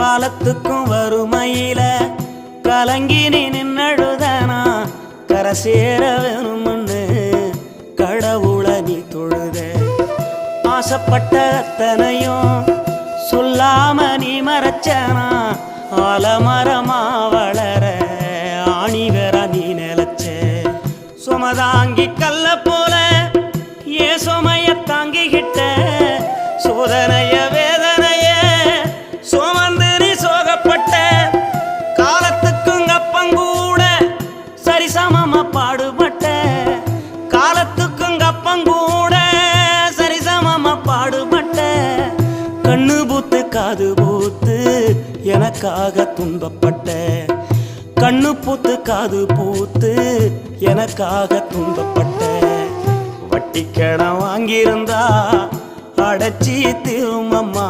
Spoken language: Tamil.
காலத்துக்கும் வறுமையில கலங்கி நீ நின்னழுதனா? கரை சேர வேணும்னு கடவுளை நீ தொழுத. ஆசைப்பட்ட அத்தனையும் சொல்லாம நீ மறைச்சனா? ஆலமரமா வளர ஆணிவர நீ நிலச்ச. சுமதாங்கி கல்ல போல ஏ சுமைய தாங்கிக்கிட்ட. சோதனையவே சரிசமமா பாடுபட்ட காலத்துக்கும் அப்பங்கூட சரிசமமா பாடுபட்ட கண்ணு பூத்து காது பூத்து எனக்காக துன்பப்பட்ட. கண்ணு பூத்து காது பூத்து எனக்காக துன்பப்பட்ட. வட்டி கடன் வாங்கியிருந்தா அடைச்சி திரும்பம்மா